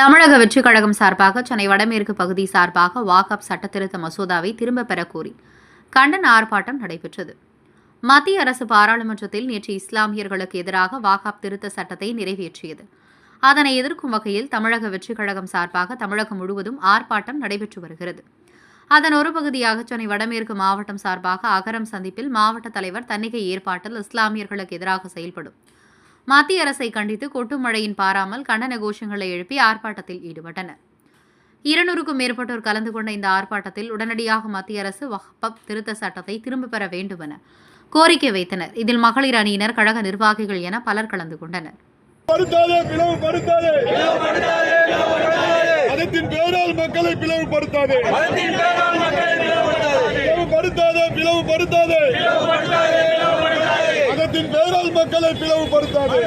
தமிழக வெற்றிக் கழகம் சார்பாக சென்னை வடமேற்கு பகுதி சார்பாக வாகப் சட்டத்திருத்த மசோதாவை திரும்பப் பெறக் கோரி கண்டன ஆர்ப்பாட்டம் நடைபெற்றது. மத்திய அரசு பாராளுமன்றத்தில் நேற்று இஸ்லாமியர்களுக்கு எதிராக வாகாப் திருத்த சட்டத்தை நிறைவேற்றியது. அதனை எதிர்க்கும் வகையில் தமிழக வெற்றிக் கழகம் சார்பாக தமிழகம் முழுவதும் ஆர்ப்பாட்டம் நடைபெற்று வருகிறது. அதன் ஒரு பகுதியாக சென்னை வடமேற்கு மாவட்டம் சார்பாக அகரம் சந்திப்பில் மாவட்ட தலைவர் தன்னிகை ஏற்பாட்டில் இஸ்லாமியர்களுக்கு எதிராக செயல்படும் மத்திய அரசை கண்டித்து கொட்டும் மழையின் பாராமல் கண்டன கோஷங்களை எழுப்பி ஆர்ப்பாட்டத்தில் ஈடுபட்டனர். இருநூறுக்கும் மேற்பட்டோர் கலந்து கொண்ட இந்த ஆர்ப்பாட்டத்தில் உடனடியாக மத்திய அரசு வக்ஃப் திருத்த சட்டத்தை திரும்பப் பெற வேண்டும் என கோரிக்கை வைத்தனர். இதில் மகளிர் அணியினர் கழக நிர்வாகிகள் என பலர் கலந்து கொண்டனர். மதத்தின் பேரால் மக்களை பிளவுபடுத்தாதே பிளவுபடுத்தாதே பிளவுபடுத்தாதே மதத்தின் பேரால் மக்களை பிளவுபடுத்தாது.